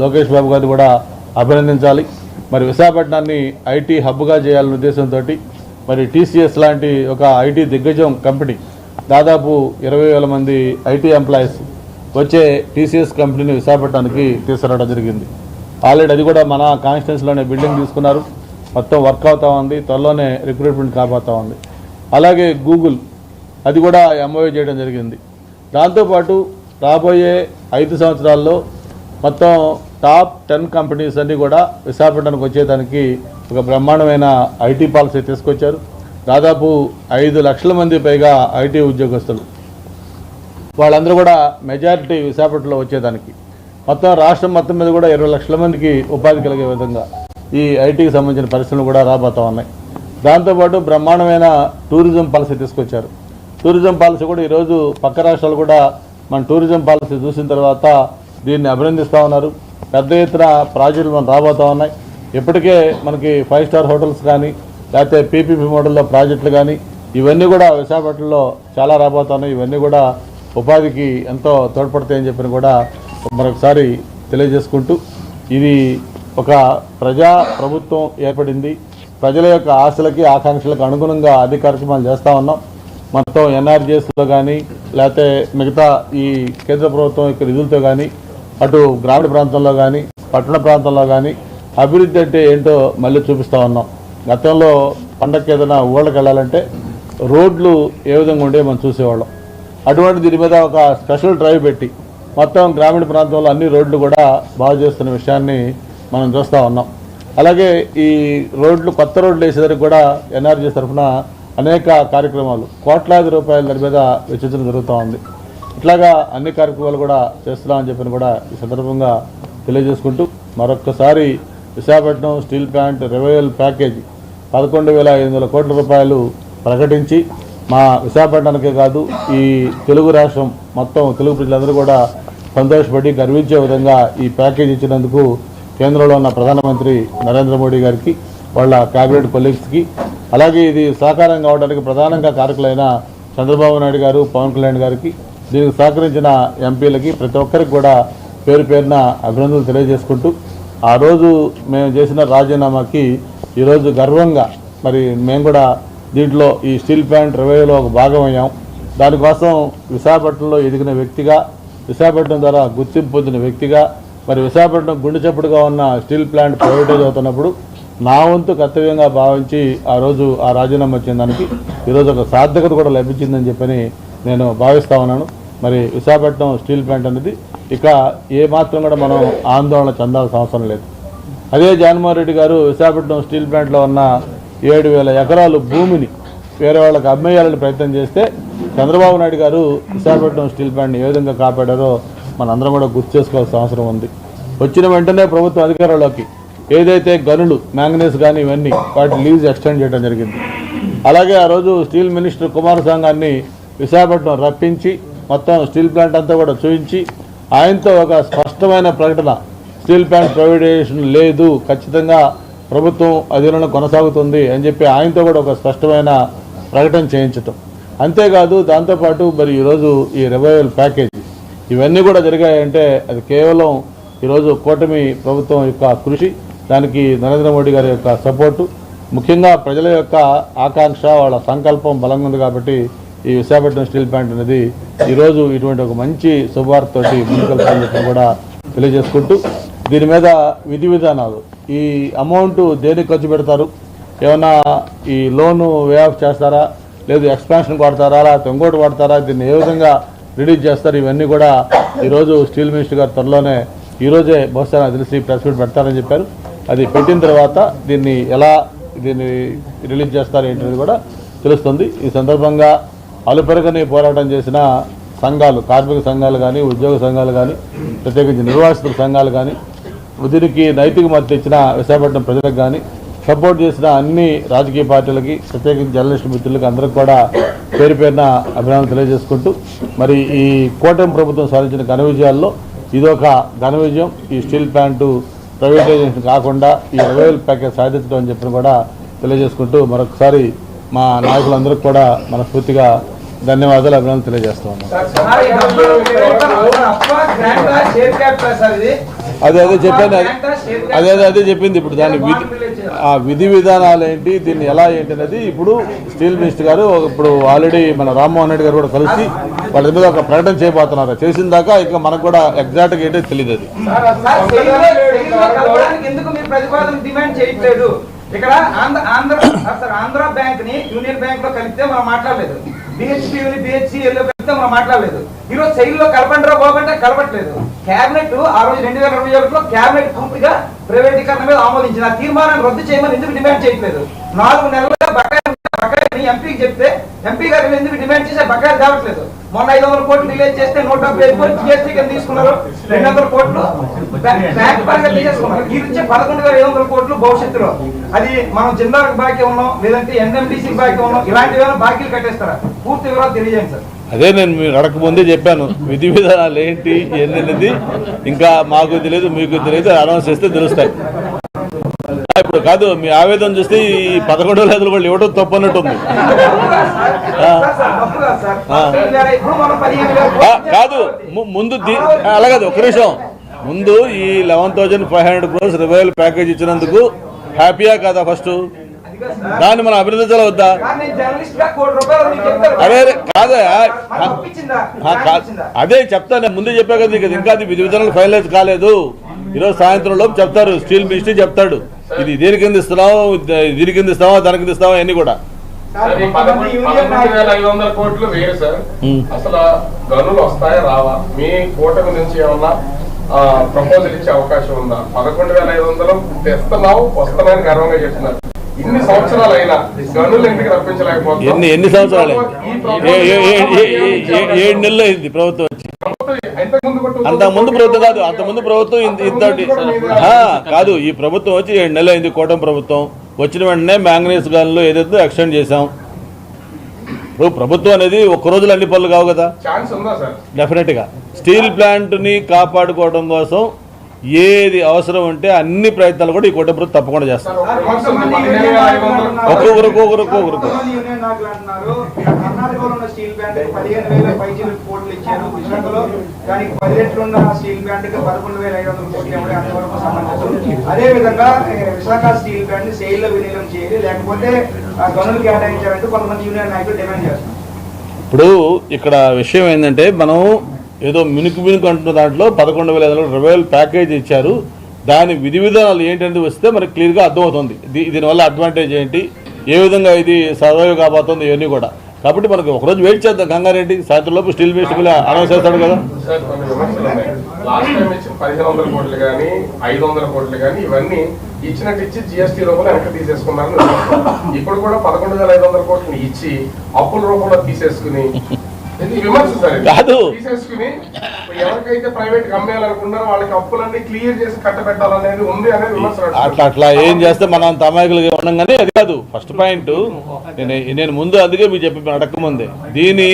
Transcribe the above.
లోకేష్ బాబు గారిని కూడా అభినందించాలి. మరి విశాఖపట్నాన్ని ఐటీ హబ్గా చేయాలనే ఉద్దేశంతో మరి టీసీఎస్ లాంటి ఒక ఐటీ దిగ్గజం కంపెనీ దాదాపు ఇరవై వేల మంది ఐటీ ఎంప్లాయీస్ వచ్చే టీసీఎస్ కంపెనీని విశాఖపట్నానికి తీసుకురావడం జరిగింది. ఆల్రెడీ అది కూడా మన కాన్స్టిట్యున్సీలోనే బిల్డింగ్ తీసుకున్నారు. మొత్తం వర్క్ అవుతూ ఉంది త్వరలోనే రిక్రూట్మెంట్ కాబోతూ ఉంది. అలాగే గూగుల్ అది కూడా ఎంఓఏ చేయడం జరిగింది. దాంతోపాటు రాబోయే ఐదు సంవత్సరాల్లో మొత్తం టాప్ టెన్ కంపెనీస్ అన్నీ కూడా విశాఖపట్నానికి వచ్చేదానికి ఒక బ్రహ్మాండమైన ఐటీ పాలసీ తీసుకొచ్చారు. దాదాపు ఐదు లక్షల మంది పైగా ఐటీ ఉద్యోగస్తులు. వాళ్ళందరూ కూడా మెజారిటీ విశాఖపట్నంలో వచ్చేదానికి. మొత్తం రాష్ట్రం మొత్తం మీద కూడా ఇరవై లక్షల మందికి ఉపాధి కలిగే విధంగా ఈ ఐటీకి సంబంధించిన పరిశ్రమలు కూడా రాబోతా ఉన్నాయి. దాంతోపాటు బ్రహ్మాండమైన టూరిజం పాలసీ తీసుకొచ్చారు. టూరిజం పాలసీ కూడా ఈరోజు పక్క రాష్ట్రాలు కూడా మన టూరిజం పాలసీ చూసిన తర్వాత దీన్ని అభినందిస్తూ ఉన్నారు. పెద్ద ఎత్తున ప్రాజెక్టులు మనం రాబోతూ ఉన్నాయి. ఇప్పటికే మనకి ఫైవ్ స్టార్ హోటల్స్ కానీ లేకపోతే పీపీపీ మోడల్లో ప్రాజెక్టులు కానీ ఇవన్నీ కూడా విశాఖపట్నంలో చాలా రాబోతున్నాయి ఇవన్నీ కూడా ఉపాధికి ఎంతో తోడ్పడతాయని చెప్పిన కూడా మరొకసారి తెలియజేసుకుంటూ ఇది ఒక ప్రజా ప్రభుత్వం ఏర్పడింది. ప్రజల యొక్క ఆశలకి ఆకాంక్షలకు అనుగుణంగా అన్ని కార్యక్రమాలు చేస్తూ ఉన్నాం. మొత్తం ఎన్ఆర్జీఎస్లో కానీ లేకపోతే మిగతా ఈ కేంద్ర ప్రభుత్వం యొక్క నిధులతో కానీ అటు గ్రామీణ ప్రాంతంలో కానీ పట్టణ ప్రాంతంలో కానీ అభివృద్ధి అంటే ఏంటో మళ్ళీ చూపిస్తూ ఉన్నాం. గతంలో పండగకి ఏదైనా ఊళ్ళకి వెళ్ళాలంటే రోడ్లు ఏ విధంగా ఉండే మనం చూసేవాళ్ళం. అటువంటి దీని మీద ఒక స్పెషల్ డ్రైవ్ పెట్టి మొత్తం గ్రామీణ ప్రాంతంలో అన్ని రోడ్లు కూడా బాగు చేస్తున్న విషయాన్ని మనం చూస్తూ ఉన్నాం. అలాగే ఈ రోడ్లు కొత్త రోడ్లు వేసేదానికి కూడా ఎన్ఆర్జీ తరఫున అనేక కార్యక్రమాలు కోట్లాది రూపాయల దాని మీద వెచ్చించడం జరుగుతూ ఉంది. ఇట్లాగా అన్ని కార్యక్రమాలు కూడా చేస్తున్నామని చెప్పిన కూడా ఈ సందర్భంగా తెలియజేసుకుంటూ మరొక్కసారి Visakhapatnam steel plant revival package పదకొండు వేల ఐదు వందల కోట్ల రూపాయలు ప్రకటించి మా విశాఖపట్నానికే కాదు ఈ తెలుగు రాష్ట్రం మొత్తం తెలుగు ప్రజలందరూ కూడా సంతోషపడి గర్వించే విధంగా ఈ ప్యాకేజ్ ఇచ్చినందుకు కేంద్రంలో ఉన్న ప్రధానమంత్రి నరేంద్ర మోడీ గారికి వాళ్ళ క్యాబినెట్ కొలీగ్స్కి అలాగే ఇది సహకారం కావడానికి ప్రధానంగా కారకులైన చంద్రబాబు నాయుడు గారు పవన్ కళ్యాణ్ గారికి దీనికి సహకరించిన ఎంపీలకి ప్రతి ఒక్కరికి కూడా పేరు పేరున అభినందనలు తెలియజేసుకుంటూ ఆ రోజు మేము చేసిన రాజీనామాకి ఈరోజు గర్వంగా మరి మేము కూడా దీంట్లో ఈ స్టీల్ ప్లాంట్ రివైవ్లో ఒక భాగం అయ్యాం. దానికోసం విశాఖపట్నంలో ఎదిగిన వ్యక్తిగా విశాఖపట్నం ద్వారా గుర్తింపు పొందిన వ్యక్తిగా మరి విశాఖపట్నం గుండె చప్పుడుగా ఉన్న స్టీల్ ప్లాంట్ ప్రైవేటైజ్ అవుతున్నప్పుడు నా వంతు కర్తవ్యంగా భావించి ఆ రోజు ఆ రాజీనామా వచ్చిన దానికి ఈరోజు ఒక సార్థకత కూడా లభించిందని చెప్పని నేను భావిస్తా ఉన్నాను. మరి విశాఖపట్నం స్టీల్ ప్లాంట్ అనేది ఇక ఏ మాత్రం కూడా మనం ఆందోళన చెందాల్సిన అవసరం లేదు. అదే జగన్మోహన్ రెడ్డి గారు విశాఖపట్నం స్టీల్ ప్లాంట్లో ఉన్న ఏడు వేల ఎకరాలు భూమిని వేరే వాళ్ళకి అమ్మేయాలని ప్రయత్నం చేస్తే చంద్రబాబు నాయుడు గారు విశాఖపట్నం స్టీల్ ప్లాంట్ని ఏ విధంగా కాపాడారో మనందరం కూడా గుర్తు చేసుకోవాల్సిన అవసరం ఉంది. వచ్చిన వెంటనే ప్రభుత్వం అధికారంలోకి ఏదైతే గనులు మ్యాంగనీస్ కానీ ఇవన్నీ వాటి లీజ్ ఎక్స్టెండ్ చేయడం జరిగింది. అలాగే ఆ రోజు స్టీల్ మినిస్టర్ కుమారస్వామి గారిని విశాఖపట్నం రప్పించి మొత్తం స్టీల్ ప్లాంట్ అంతా కూడా చూపించి ఆయనతో ఒక స్పష్టమైన ప్రకటన. స్టీల్ ప్లాంట్ ప్రైవేటైజేషన్ లేదు ఖచ్చితంగా ప్రభుత్వం అధీనంలో కొనసాగుతుంది అని చెప్పి ఆయనతో కూడా ఒక స్పష్టమైన ప్రకటన చేయించటం. అంతేకాదు దాంతోపాటు మరి ఈరోజు ఈ రివైవల్ ప్యాకేజీ ఇవన్నీ కూడా జరిగాయంటే అది కేవలం ఈరోజు కూటమి ప్రభుత్వం యొక్క కృషి దానికి నరేంద్ర మోడీ గారి యొక్క సపోర్టు. ముఖ్యంగా ప్రజల యొక్క ఆకాంక్ష వాళ్ళ సంకల్పం బలంగా ఉంది కాబట్టి ఈ విశాఖపట్నం స్టీల్ ప్లాంట్ అనేది ఈరోజు ఇటువంటి ఒక మంచి శుభవార్తతోటి ముందుకెళ్తామని చెప్పి కూడా తెలియజేసుకుంటూ దీని మీద విధి విధానాలు. ఈ అమౌంట్ దేనికి ఖర్చు పెడతారు? ఏమన్నా ఈ లోను వే ఆఫ్ చేస్తారా? లేదు ఎక్స్పాన్షన్ వాడతారా? లేకపోతే ఇంకోటి వాడతారా? దీన్ని ఏ విధంగా రిలీజ్ చేస్తారు? ఇవన్నీ కూడా ఈరోజు స్టీల్ మినిస్టర్ గారు త్వరలోనే ఈరోజే బహుశా నాకు తెలిసి ప్రెస్ మీట్ పెడతారని చెప్పారు. అది పెట్టిన తర్వాత దీన్ని ఎలా దీన్ని రిలీజ్ చేస్తారు ఏంటనేది కూడా తెలుస్తుంది. ఈ సందర్భంగా అలుపెరగని పోరాటం చేసిన సంఘాలు కార్మిక సంఘాలు కానీ ఉద్యోగ సంఘాలు కానీ ప్రత్యేకించి నిర్వాసితుల సంఘాలు కానీ దీనికి నైతిక మద్దతు ఇచ్చిన విశాఖపట్నం ప్రజలకు కానీ సపోర్ట్ చేసిన అన్ని రాజకీయ పార్టీలకి ప్రత్యేకించి జర్నలిస్ట్ మిత్రులకి అందరికి కూడా పేరు పేరున అభినందనలు తెలియజేసుకుంటూ మరి ఈ కూటమి ప్రభుత్వం సాధించిన ఘన విజయాల్లో ఇదొక ఘన విజయం. ఈ స్టీల్ ప్లాంటు ప్రైవేటైజేషన్ కాకుండా ఈ రివైవల్ ప్యాకేజ్ సాధించడం అని చెప్పిన కూడా తెలియజేసుకుంటూ మరొకసారి మా నాయకులందరికీ కూడా మనస్ఫూర్తిగా ధన్యవాదాలు అభినందనలు ఇది. అదే అదే చెప్పాను. అదే అదే అదే అదే చెప్పింది ఇప్పుడు దాని విధి ఆ విధి విధానాలు ఏంటి దీన్ని ఎలా ఏంటి అనేది ఇప్పుడు స్టీల్ మినిస్టర్ గారు ఇప్పుడు ఆల్రెడీ మన రామ్మోహన్ రెడ్డి గారు కూడా కలిసి వాళ్ళ మీద ఒక ప్రకటన చేయబోతున్నారు. చేసిన దాకా ఇంకా మనకు కూడా ఎగ్జాక్ట్గా ఏంటో తెలియదు అది. ఇక్కడ ఆంధ్ర ఆంధ్ర సార్, ఆంధ్ర బ్యాంక్ని యూనియన్ బ్యాంక్లో కలిపితే మనం మాట్లాడలేదు. బిహెచ్పి బిహెచ్సిఎల్లో కలిపితే మనం మాట్లాడలేదు. ఈ రోజు సెయిల్లో కలపండిరా బాబు కలపట్లేదు. కేబినెట్ ఆ రోజు రెండు వేల ఇరవై ఒకటిలో కేబినెట్ పూర్తిగా ప్రైవేటీకరణ మీద ఆమోదించిన తీర్మానాన్ని రద్దు చేయమని ఎందుకు డిమాండ్ చేయట్లేదు? నాలుగు నెలలుగా బకాయి అని ఎంపీకి చెప్తే ఎంపీ గారు ఎందుకు డిమాండ్ చేసే బకాయిలు కావట్లేదు? మొన్న ఐదు వందల కోట్లు రిలీజ్ చేస్తే నూట డెబ్బై ఐదు కోట్లు జిఎస్టీ కింద తీసుకున్నారు. రెండు వందల కోట్లు బ్యాంక్ పరంగా తీసేసుకున్నారు. ఈ నుంచి పదకొండు వేల ఐదు వందల కోట్లు భవిష్యత్తులో. అది మనం జిల్లాలకు బాకీ ఉన్నాం లేదంటే ఎన్ఎండిసి బాకీ ఉన్నాం ఇలాంటివి ఏమైనా బాకీలు కట్టేస్తారా? పూర్తి వివరాలు తెలియజేయండి సార్. అదే నేను మీరు అడగక ముందే చెప్పాను. విధి విధానాలు ఏంటి ఏంటి ఇంకా మాకు తెలియదు మీకు తెలియదు అనౌన్స్ చేస్తే తెలుస్తాయి. కాదు మీ ఆవేదన చూస్తే ఈ పదకొండు వేల వాళ్ళు ఇవ్వడం తప్పు అన్నట్టుంది కాదు ము- ముందు అలాగదు ఒక నిమిషం. ముందు ఈ eleven thousand five hundred crores revival package ఇచ్చినందుకు హ్యాపీయా కాదా ఫస్ట్ దాన్ని మనం అభినందించాలా వద్దా? అదే కాదా అదే చెప్తాను ముందే చెప్పా కదా ఇంకా అది విధి విధానాలు ఫైనలైజ్ కాలేదు. ఈరోజు సాయంత్రం లోపు చెప్తారు స్టీల్ మినిస్ట్రీ చెప్తాడు. ఇది దీని కింద ఇస్తున్నావు? దీని కింద ఇస్తావా దాని కింద ఇస్తావా అన్ని కూడా. కోట్లు వేరు సార్. అసలు గనులు వస్తాయా రావా? మీ కూటమి నుంచి ఏమన్నా ప్రపోజల్ ఇచ్చే అవకాశం ఉందా? పదకొండు వేల ఐదు వందలు తెస్తున్నావు వస్తున్నాయని గర్వంగా చెప్తున్నారు. ఇన్ని సంవత్సరాలు అయినా గనులు ఎందుకు రప్పించలేకపోతున్నాం ఎన్ని ఎన్ని సంవత్సరాలు? ఈ ఏ- ఏ- ఏ- ఏ- ఏ- ఏ- ఏడు నెలలు అయింది ప్రభుత్వం వచ్చి. అంత ముందు ప్రభుత్వం కాదు అంత ముందు ప్రభుత్వం ఇంత- ఇంతటి కాదు ఈ ప్రభుత్వం వచ్చి ఏడు నెలలు అయింది కూటమి ప్రభుత్వం. వచ్చిన వెంటనే మ్యాంగనీస్ గాన్లో ఏదైతే ఎక్స్టెండ్ చేశాం. ఇప్పుడు ప్రభుత్వం అనేది ఒక్క రోజులో అన్ని పనులు కావు కదా? డెఫినెట్గా స్టీల్ ప్లాంట్ని కాపాడుకోవడం కోసం ఏది అవసరం ఉంటే అన్ని ప్రయత్నాలు కూడా ఈ ప్రభుత్వం తప్పకుండా చేస్తారు. సార్, సార్, ఒక విమర్శ ఉంది. కొంతమంది పదిహేను యూనియన్ వేల ఐదు నాయకులు వందలు అంటున్నారు- ఒక్కొక్కరు స్టీల్ అదే విధంగా విశాఖ సెయిల్లో వినియోగం చేయాలి. లేకపోతే ఆ గనులు కేటాయించాలంటూ కొంతమంది యూనియన్ నాయకులు డిమాండ్ చేస్తున్నారు. ఇప్పుడు ఇక్కడ విషయం ఏంటంటే మనం ఏదో మినుకు మినుకు అంటున్న దాంట్లో పదకొండు వేల ఐదు వందల ప్యాకేజ్ ఇచ్చారు. దాని విధి విధానాలు ఏంటనేది వస్తే మనకు క్లియర్గా అర్థమవుతుంది. దీ- దీనివల్ల అడ్వాంటేజ్ ఏంటి? ఏ విధంగా ఇది సర్వైవ్ కాబోతుంది ఇవన్నీ కూడా. కాబట్టి మనకు ఒకరోజు వెయిట్ చేద్దాం. గంగారెడ్డి సాయంత్రం లోపు స్టీల్ మినిస్టర్ అనౌన్స్ చేస్తాడు కదా. పదిహేను కోట్లు కానీ ఐదు వందల కోట్లు కానీ ఇవన్నీ ఇచ్చినట్టు ఇచ్చి జిఎస్టీ రూపంలో వెనక్కి ఇప్పుడు కూడా పదకొండు వేల ఐదు వందల కోట్లు ఇచ్చి అప్పుల రూపంలో తీసేసుకుని కాదు. తీసేసుకుని ఎవరికైతే ప్రైవేట్ అమ్మేయాలనుకున్నారో వాళ్ళకి అప్పులన్నీ క్లియర్ చేసి కట్టబెట్టాలనేది ఉంది అనేది విమర్శ అట్లా అట్లా ఏం చేస్తే మనం ఉన్నాం కానీ అది కాదు. ఫస్ట్ పాయింట్ నేను నేను ముందు అందుకే మీకు చెప్పి అడగకముందే దీని